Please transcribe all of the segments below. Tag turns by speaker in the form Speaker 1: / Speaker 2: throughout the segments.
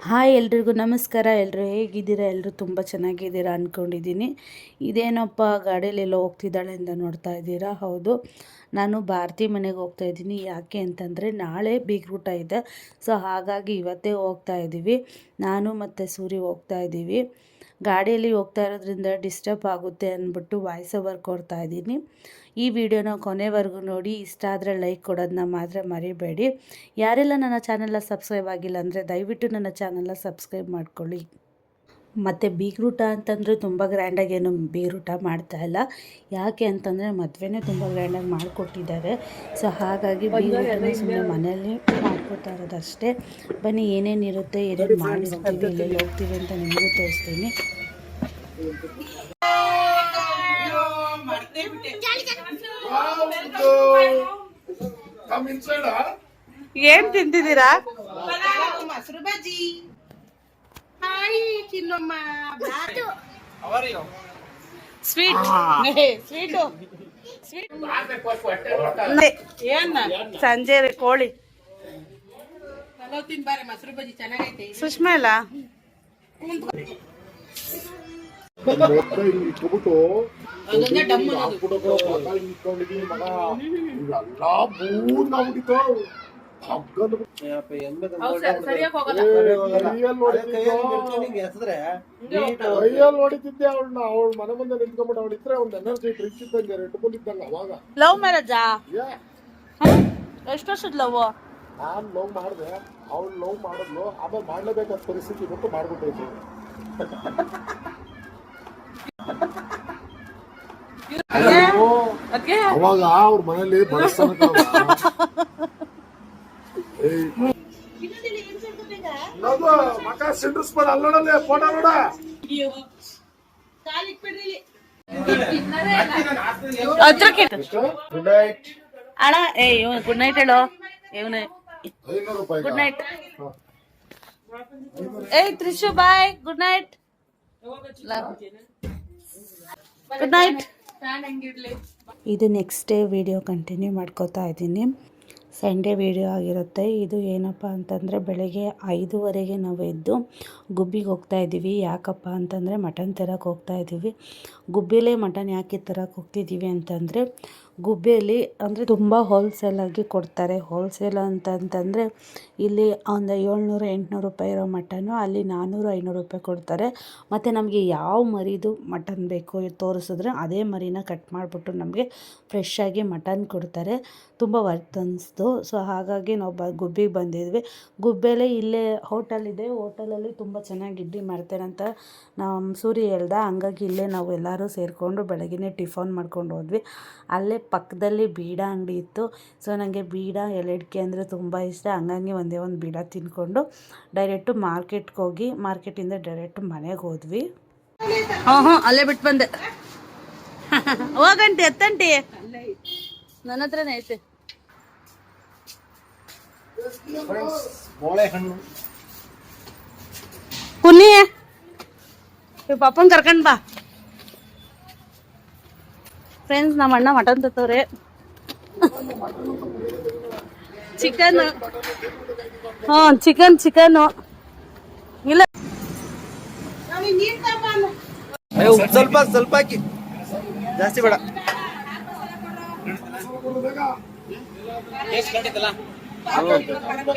Speaker 1: Hi ಎಲ್ರಿಗೂ ನಮಸ್ಕಾರ. ಎಲ್ಲರೂ ಹೇಗಿದ್ದೀರಾ? ಎಲ್ಲರೂ ತುಂಬ ಚೆನ್ನಾಗಿದ್ದೀರಾ ಅಂದ್ಕೊಂಡಿದ್ದೀನಿ ಇದೇನಪ್ಪ ಗಾಡಿಯಲ್ಲೆಲ್ಲ ಹೋಗ್ತಿದ್ದಾಳೆ ಅಂತ ನೋಡ್ತಾ ಇದ್ದೀರಾ? ಹೌದು. ನಾನು ಭಾರತಿ ಮನೆಗೆ ಹೋಗ್ತಾ ಇದ್ದೀನಿ. ಯಾಕೆ ಅಂತಂದರೆ ನಾಳೆ ಬೀಗ್ರೂಟ ಇದೆ. ಸೊ ಹಾಗಾಗಿ ಇವತ್ತೇ ಹೋಗ್ತಾ ಇದ್ದೀವಿ. ನಾನು ಮತ್ತು ಸೂರಿ ಹೋಗ್ತಾ ಇದ್ದೀವಿ. ಗಾಡಿಯಲ್ಲಿ ಹೋಗ್ತಾ ಇರೋದ್ರಿಂದ ಡಿಸ್ಟರ್ಬ್ ಆಗುತ್ತೆ ಅಂದ್ಬಿಟ್ಟು ವಾಯ್ಸ್ ಓವರ್ ಕೊಡ್ತಾ ಇದ್ದೀನಿ. ಈ ವಿಡಿಯೋನ ಕೊನೆವರೆಗೂ ನೋಡಿ, ಇಷ್ಟ ಆದರೆ ಲೈಕ್ ಕೊಡೋದನ್ನ ಮಾತ್ರ ಮರಿಬೇಡಿ. ಯಾರೆಲ್ಲ ನನ್ನ ಚಾನೆಲ್ನ ಸಬ್ಸ್ಕ್ರೈಬ್ ಆಗಿಲ್ಲ ಅಂದರೆ ದಯವಿಟ್ಟು ನನ್ನ ಚಾನೆಲ್ನ ಸಬ್ಸ್ಕ್ರೈಬ್ ಮಾಡ್ಕೊಳ್ಳಿ. ಮತ್ತು ಬೀಗ್ರೂಟ ಅಂತಂದರೆ ತುಂಬ ಗ್ರ್ಯಾಂಡಾಗಿ ಏನು ಬೀಗ್ರೂಟ ಮಾಡ್ತಾ ಇಲ್ಲ. ಯಾಕೆ ಅಂತಂದರೆ ಮದುವೆನೇ ತುಂಬ ಗ್ರ್ಯಾಂಡಾಗಿ ಮಾಡಿಕೊಟ್ಟಿದ್ದಾರೆ. ಸೊ ಹಾಗಾಗಿ ಬೀಗ್ರೂಟನೇ ಸುಮ್ಮನೆ ಮನೆಯಲ್ಲಿ ಮಾಡ್ಕೊತಾ ಇರೋದಷ್ಟೇ. ಬನ್ನಿ ಏನೇನಿರುತ್ತೆ, ಏನೇನು ಮಾಡಿಸ್ತೀವಿ ಎಲ್ಲೆಲ್ಲಿ ಹೋಗ್ತೀವಿ ಅಂತ ನಿಮಗೂ ತೋರಿಸ್ತೀನಿ?
Speaker 2: ಏನ್ ತಿಂತಿದ್ದೀರಾ
Speaker 3: ಮೊಸರು bajji hi Chinnamma.
Speaker 2: Sweet.
Speaker 3: Sweet. ಏನ?
Speaker 2: ಸಂಜೆ ಕೋಳಿ.
Speaker 3: ಚಲೋ ತಿನ್ಬಾರೆ ಮೊಸರು ಬಜ್ಜಿ ಚೆನ್ನಾಗೈತೆ.
Speaker 2: ಸುಷ್ಮಾ ಇಲ್ಲ
Speaker 4: ಇಲ್ಲಿ. ಇಟ್ಬಿಟ್ಟು ಬೂದ್ ಅವಾಗ.
Speaker 2: ಲವ್ ಮ್ಯಾರೇಜಾ ಎಷ್ಟು ವರ್ಷದ ಲವ್
Speaker 4: ನಾನ್ ಲವ್ ಮಾಡಿದೆ. ಅವಳು ಲವ್ ಮಾಡಿದ್ಲು. ಆಮೇಲೆ ಮಾಡ್ಲೇಬೇಕಾದ ಪರಿಸ್ಥಿತಿ ಬಿಟ್ಟು ಮಾಡ್ಬಿಟ್ಟೈತಿ. ಅವಾಗ ಅವ್ರ ಮನೇಲಿ ಮಕ ಸಿಂಡ್ರಿಸ್ಬೇಡ ಅಲ್ಲೋಡಲ್ಲಿ ಫೋಟೋ ನೋಡ. ಗುಡ್ ನೈಟ್
Speaker 2: ಅಣ್ಣ ಏ ಇವನು ಗುಡ್ ನೈಟ್ ಹೇಳು. ಇವನು ಗುಡ್ ನೈಟ್ ಏ Trishu bye good night good night
Speaker 1: ಇದು ನೆಕ್ಸ್ಟ್ ಡೇ ವಿಡಿಯೋ ಕಂಟಿನ್ಯೂ ಮಾಡ್ಕೋತಾ ಇದ್ದೀನಿ. ಸಂಡೇ ವಿಡಿಯೋ ಆಗಿರುತ್ತೆ. ಇದು ಏನಪ್ಪ ಅಂತಂದರೆ ಬೆಳಗ್ಗೆ ಐದುವರೆಗೆ ನಾವು ಎದ್ದು ಗುಬ್ಬಿಗೆ ಹೋಗ್ತಾ ಇದ್ದೀವಿ. ಯಾಕಪ್ಪ ಅಂತಂದರೆ ಮಟನ್ ತರಕ್ಕೆ ಹೋಗ್ತಾ ಇದ್ದೀವಿ. ಗುಬ್ಬಿಲೇ ಮಟನ್ ಯಾಕೆ ತರಕ್ಕೆ ಹೋಗ್ತಿದ್ದೀವಿ ಅಂತಂದರೆ ಗುಬ್ಬಿಯಲ್ಲಿ ಅಂದರೆ ತುಂಬ ಹೋಲ್ಸೇಲಾಗಿ ಕೊಡ್ತಾರೆ. ಹೋಲ್ಸೇಲ್ ಅಂತಂತಂದರೆ ಇಲ್ಲಿ ಒಂದು ಏಳ್ನೂರು, ಎಂಟುನೂರು ರೂಪಾಯಿ ಇರೋ ಮಟನ್ನು ಅಲ್ಲಿ ನಾನ್ನೂರು ಐನೂರು ರೂಪಾಯಿ ಕೊಡ್ತಾರೆ. ಮತ್ತು ನಮಗೆ ಯಾವ ಮರಿದು ಮಟನ್ ಬೇಕು ತೋರಿಸಿದ್ರೆ ಅದೇ ಮರಿನ ಕಟ್ ಮಾಡಿಬಿಟ್ಟು ನಮಗೆ ಫ್ರೆಶ್ಶಾಗಿ ಮಟನ್ ಕೊಡ್ತಾರೆ. ತುಂಬ ವರ್ತ್ ಅನ್ನಿಸ್ತು ಸೊ ಹಾಗಾಗಿ ನಾವು ಬ, ಗುಬ್ಬಿಗೆ ಬಂದಿದ್ವಿ. ಗುಬ್ಬಿಯಲ್ಲೇ ಇಲ್ಲೇ ಹೋಟೆಲ್ ಇದೆ. ಹೋಟೆಲಲ್ಲಿ ತುಂಬ ಚೆನ್ನಾಗಿ ಇಡ್ಲಿ ಮಾಡ್ತಾರೆ ಅಂತ ನಮ್ಮ ಸೂರಿ ಹೇಳ್ದ. ಹಂಗಾಗಿ ಇಲ್ಲೇ ನಾವು ಎಲ್ಲರೂ ಸೇರಿಕೊಂಡು ಬೆಳಗ್ಗೆ ಟಿಫನ್ ಮಾಡ್ಕೊಂಡು ಹೋದ್ವಿ. ಅಲ್ಲೇ ಪಕ್ಕದಲ್ಲಿ ಬೀಡ ಅಂಗಡಿ ಇತ್ತು. ಸೊ ನನಗೆ ಬೀಡ ಎಲೆಡ್ಕೆ ಅಂದರೆ ತುಂಬ ಇಷ್ಟ. ಹಂಗಾಗಿ ಒಂದೇ ಒಂದು ಬೀಡ ತಿನ್ಕೊಂಡು ಡೈರೆಕ್ಟು ಮಾರ್ಕೆಟ್ಗೆ ಹೋಗಿ ಮಾರ್ಕೆಟಿಂದ ಡೈರೆಕ್ಟ್ ಮನೆಗೆ ಹೋದ್ವಿ.
Speaker 2: ಹಾಂ ಹಾಂ ಅಲ್ಲೇ ಬಿಟ್ಟು ಬಂದೆ. ಹೋಗಂಟಿ ಎತ್ತಂಟಿ. ನನ್ನ ಹತ್ರನೇ ಐತೆ.
Speaker 4: ಬಾಳೆಹಣ್ಣು
Speaker 2: ಕುನ್ನಿ ಪಾಪನ್ ಕರ್ಕೊಂಡ್ ಬಾ. ಫ್ರೆಂಡ್ಸ್ ನಮ್ಮ ಅಣ್ಣ ಮಟನ್ ತತ್ತವ್ರೆ. ಚಿಕನ್. ಹಾ ಚಿಕನ್ ಚಿಕನ್. ಇಲ್ಲ.
Speaker 5: ಸ್ವಲ್ಪ ಸ್ವಲ್ಪ ಹಾಕಿ. ಜಾಸ್ತಿ ಬೇಡ.
Speaker 4: ಮಸಾಲ ಕೂಡ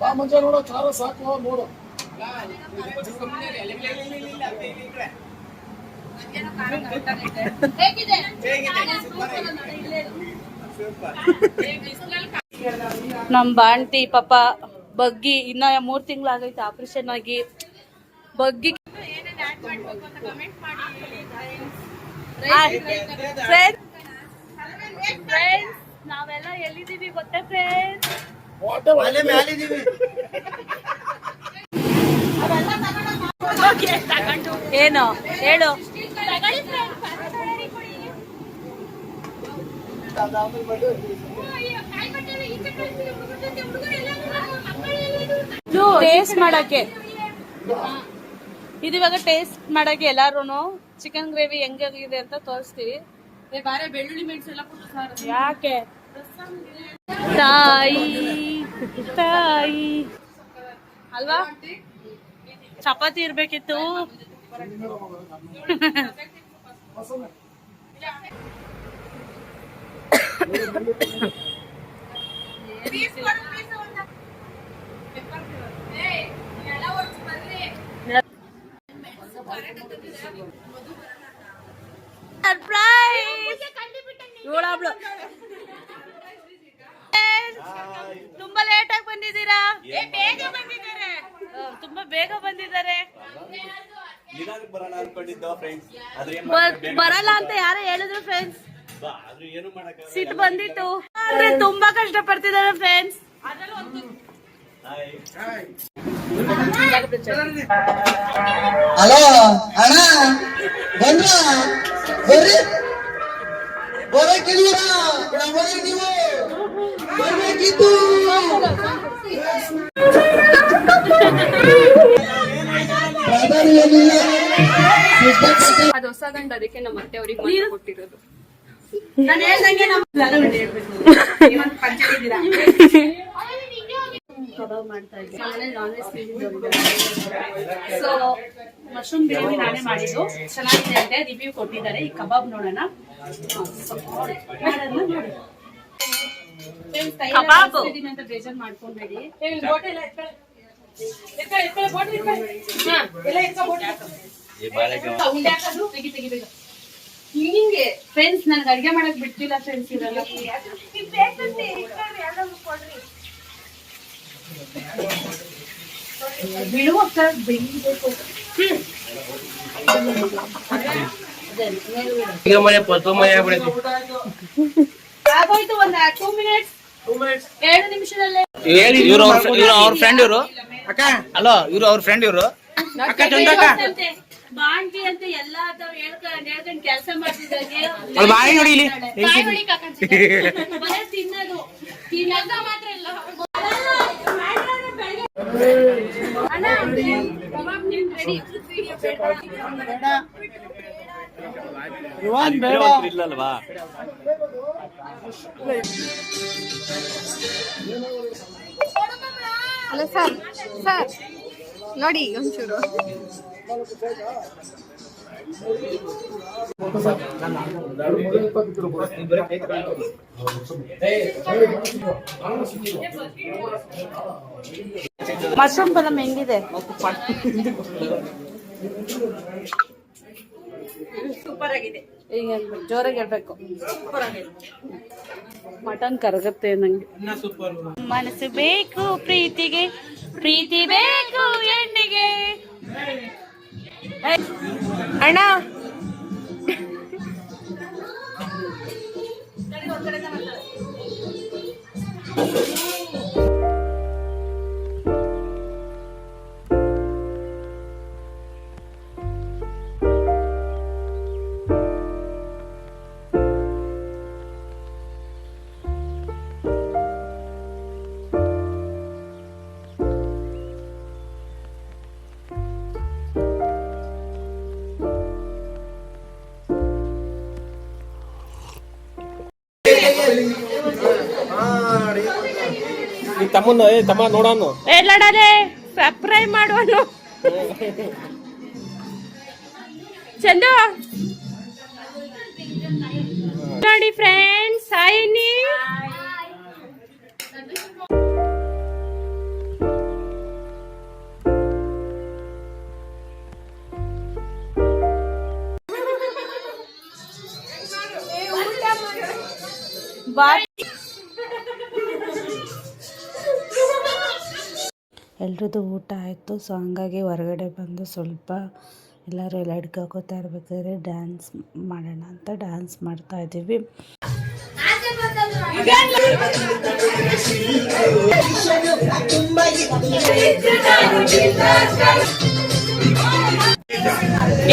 Speaker 4: ಬಾ ಮಂಜ ನೋಡೋ ಖಾರ ಸಾಕು ನೋಡು.
Speaker 2: ನಮ್ಮ ಬಾಂಟಿ ಪಾಪ ಬಗ್ಗಿ ಇನ್ನ ಮೂರ್ ತಿಂಗಳಾಗೈತೆ ಆಪರೇಷನ್ ಆಗಿ. ಬಗ್ಗಿ ನಾವೆಲ್ಲ ಎಲ್ಲಿದ್ದೀವಿ ಗೊತ್ತೇ ಫ್ರೆಂಡ್ಸ್
Speaker 5: ಅಲ್ಲೇ ಮ್ಯಾಲಿದೀವಿ
Speaker 2: ಏನು? ಹೇಳು. ಟೇಸ್ಟ್ ಮಾಡಕ್ಕೆ. ಇದು ಇವಾಗ ಟೇಸ್ಟ್ ಮಾಡಕ್ಕೆ ಎಲ್ಲಾರು ಚಿಕನ್ ಗ್ರೇವಿ ಹೆಂಗಾಗಿದೆ ಅಂತ ತೋರಿಸ್ತೀವಿ.
Speaker 3: ಬಾರೆ ಬೆಳ್ಳುಳ್ಳಿ ಮೆಣಸು ಎಲ್ಲ ಕೊಟ್ಟು ಸಾರು
Speaker 2: ಯಾಕೆ? ತಾಯಿ. ತಾಯಿ. ಅಲ್ವಾ? ಚಪಾತಿ ಇರ್ಬೇಕಿತ್ತು. ಸರ್ಪ್ರೈಸ್ ಇವಳೊಬ್ಳು ಬಂದಿದ್ದೀರಾ? ಬೇಗ ಬಂದಿದ್ದಾರೆ. ತುಂಬಾ ಬೇಗ ಬಂದಿದ್ದಾರೆ.
Speaker 5: ಆದ್ರೆ
Speaker 2: ಬರಲ್ಲ ಅಂತ ಯಾರೋ ಹೇಳಿದ್ರು ಫ್ರೆಂಡ್ಸ್ ಸಿಟ್ ಬಂದಿತ್ತು. ಅಂದ್ರೆ ತುಂಬಾ ಕಷ್ಟ ಪಡ್ತಿದ್ದಾರೆ ಫ್ರೆಂಡ್ಸ್
Speaker 6: ಹಲೋ ಅಣ್ಣ ಬಂದ್ರ ಬರ್ರಿ. ನೀವು. ಬರ್ಬೇಕಿತ್ತು.
Speaker 7: ಅದು ಹೊಸ ಗಂಡ ಅದಕ್ಕೆ ನಮ್ಮ ಅತ್ತೆ ಅವ್ರಿಗೆ ಮನೆ ಕೊಟ್ಟಿರೋದು.
Speaker 3: ನಾನು ಹೇಳ್ದಂಗೆ ನಮ್ಮ
Speaker 2: ಕಬಾಬ್ ಮಾಡ್ತಾ ಇದ್ದೆ. ಮನೇಲಿ non veg so mushroom biryani ನಾನೇ ಮಾಡಿದ್ದು. ಚೆನ್ನಾಗಿದೆ ಅಂತೆ. ರಿವ್ಯೂ ಕೊಟ್ಟಿದ್ದಾರೆ. ಈ ಕಬಾಬ್ ನೋಡೋಣ. ಕಬಾಬ್. ಅಂತ ಬೇಜಾರು ಬೇಗ ಹಿಂಗೆ. ಫ್ರೆಂಡ್ಸ್ ನನ್ಗೆ ಅಡ್ಗೆ ಮಾಡಕ್ ಬಿಟ್ಟಿಲ್ಲ ಫ್ರೆಂಡ್ಸ್ ಇರಲ್ಲ ಬಿಡುವಾಗ ಬೆಳಿಬೇಕು ಆಗೋಯ್ತು ಒಂದ್ ಟೂ ಮಿನಿಟ್ಸ್ ಎರಡು ನಿಮಿಷದಲ್ಲೇ
Speaker 8: ಇವ್ರು ಅವ್ರ ಇವ್ರು ಅವ್ರ ಫ್ರೆಂಡ್ ಇವರು. ಅಲೋ ಇವ್ರು ಅವ್ರ ಫ್ರೆಂಡ್ ಇವರು.
Speaker 2: ಗೊತ್ತಂತೆ, ಬಾಣ್ತಿ ಅಂತ ಎಲ್ಲ ತಾವ್ ಹೇಳ್ಕೊಂಡ್ ಹೇಳ್ಕೊಂಡ್ ಕೆಲಸ ಮಾಡ್ತಿದ್ದಂಗೆ.
Speaker 8: ಬಾಯಿ ನೋಡಿ ಇಲ್ಲಿ.
Speaker 2: ತಿನ್ನೋದು. ತಿನ್ನೋದು ಮಾತ್ರ ಇಲ್ಲ ಅಣ್ಣ, ಕಬಾಬ್ ನಿಮ್ ready.
Speaker 5: ಇಲ್ಲಲ್ವಾ?
Speaker 7: ಅಲ್ಲ ಸರ್ ಸರ್ ನೋಡಿ ಒಂಚೂರು.
Speaker 2: ಮಶ್ರೂಮ್ ಪಲಮ್ ಹೆಂಗಿದೆ?
Speaker 3: ಸೂಪರ್ ಆಗಿದೆ
Speaker 2: ಈಗ ಜೋರಾಗಿ ಹೇಳ್ಬೇಕು. ಮಟನ್ ಕರಗತ್ತೆ ನಂಗೆ ಮನಸ್ಸು ಬೇಕು ಪ್ರೀತಿಗೆ ಪ್ರೀತಿ ಬೇಕು ಹೆಣ್ಣಿಗೆ
Speaker 7: ಅಣ್ಣ.
Speaker 8: ತಮ್ಮನ್ನ ಏ ತಮ್ಮ ನೋಡೋನು.
Speaker 2: ಏ ಲಡಲೆ ಸಬ್ಸ್ಕ್ರೈಬ್ ಮಾಡುವನು. ಚಂದು. ನೋಡಿ ಫ್ರೆಂಡ್ಸ್ ಬಾಯ್
Speaker 1: ಎಲ್ರದ್ದು ಊಟ ಆಯಿತು. ಸೊ ಹಂಗಾಗಿ ಹೊರಗಡೆ ಬಂದು ಸ್ವಲ್ಪ ಎಲ್ಲರೂ ಎಲ್ಲ ಹಿಡ್ಕೋತಾ ಇರ್ಬೇಕಾದ್ರೆ ಡ್ಯಾನ್ಸ್ ಮಾಡೋಣ ಅಂತ ಡ್ಯಾನ್ಸ್ ಮಾಡ್ತಾ ಇದ್ದೀವಿ.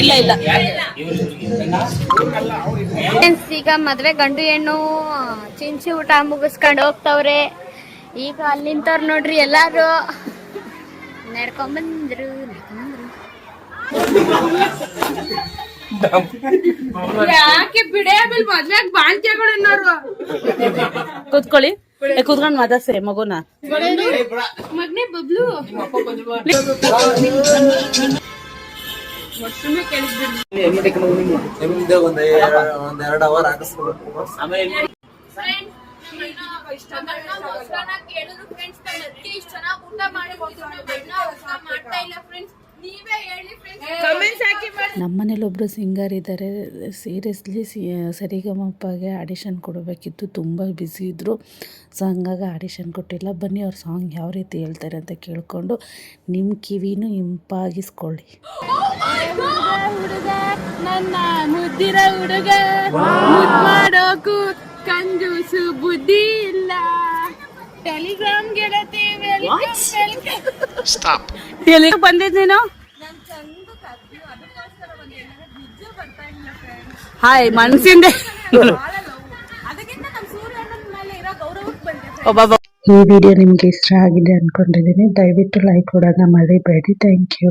Speaker 2: ಇಲ್ಲ ಇಲ್ಲ.
Speaker 7: ಈಗ ಮದ್ವೆ ಗಂಡು ಹೆಣ್ಣು, ಚಿಂಚಿ ಊಟ ಮುಗಿಸ್ಕೊಂಡು ಹೋಗ್ತವ್ರೆ. ಈಗ ಅಲ್ಲಿ ನಿಂತವ್ರು ನೋಡ್ರಿ ಎಲ್ಲಾರು. ನಡ್ಕೊಂಬಂದ್ರು ನಡ್ಕೊಂಬಂದ್ರು
Speaker 3: ಯಾಕೆ ಬಿಡೆ? ಆಮೇಲೆ ಮದ್ವೆಗ್ ಬಾಣ್ತಿಗಳು ಅನ್ನೋರು
Speaker 2: ಕೂತ್ಕೊಳ್ಳಿ. ಕೂತ್ಕೊಂಡ್ ಮಾತಾಡ್ಸಿ ಮಗುನ.
Speaker 3: ಮಗನೇ ಬಬ್ಲು.
Speaker 5: ಒಂದೆರಡು ಅವರ್ ಹಾಕಿಸ್ಬೇಕು
Speaker 8: ಆಮೇಲೆ
Speaker 7: ಕೇಳಿದ್ರು ಫ್ರೆಂಡ್ಸ್ ಇಷ್ಟು ಚೆನ್ನಾಗಿ ಊಟ ಮಾಡಿ ಮಾಡ್ತಾ ಇಲ್ಲ ಫ್ರೆಂಡ್ಸ್ ನೀವೇ ಹೇಳಿ ಫ್ರೆಂಡ್ಸ್
Speaker 1: ನಮ್ಮನೇಲಿ ಒಬ್ಬರು ಸಿಂಗರ್ ಇದ್ದಾರೆ ಸೀರಿಯಸ್ಲಿ ಸಿ ಸರಿಗಮಪ್ಪಗೆ ಆಡಿಷನ್ ಕೊಡಬೇಕಿತ್ತು ತುಂಬ ಬ್ಯುಸಿ ಇದ್ದರು ಸೊ ಹಂಗಾಗಿ ಆಡಿಷನ್ ಕೊಟ್ಟಿಲ್ಲ. ಬನ್ನಿ ಅವ್ರ ಸಾಂಗ್ ಯಾವ ರೀತಿ ಹೇಳ್ತಾರೆ ಅಂತ ಕೇಳಿಕೊಂಡು ನಿಮ್ಮ ಕಿವಿನೂ ಇಂಪಾಗಿಸ್ಕೊಳ್ಳಿ.
Speaker 3: ಹುಡುಗ ನನ್ನ ಮುದ್ದಿರ ಹುಡುಗ ಮಾಡೋಕು ಕಂಜೂಸು ಬುದ್ಧಿ ಇಲ್ಲ. ಟೆಲಿಗ್ರಾಮ್ ಗೆಳತಿ
Speaker 2: ಎಲ್ಲಿ ಬಂದಿದ್ ನೀನು? ಹಾಯ್ ಮನ್ಸಿಂದ. ಒಬ್ಬ
Speaker 1: ಈ ವಿಡಿಯೋ ನಿಮ್ಗೆ ಇಷ್ಟ ಆಗಿದೆ ಅಂದ್ಕೊಂಡಿದ್ದೀನಿ ದಯವಿಟ್ಟು ಲೈಕ್ ಕೊಡೋಣ ಮರಿಬೇಡಿ. Thank you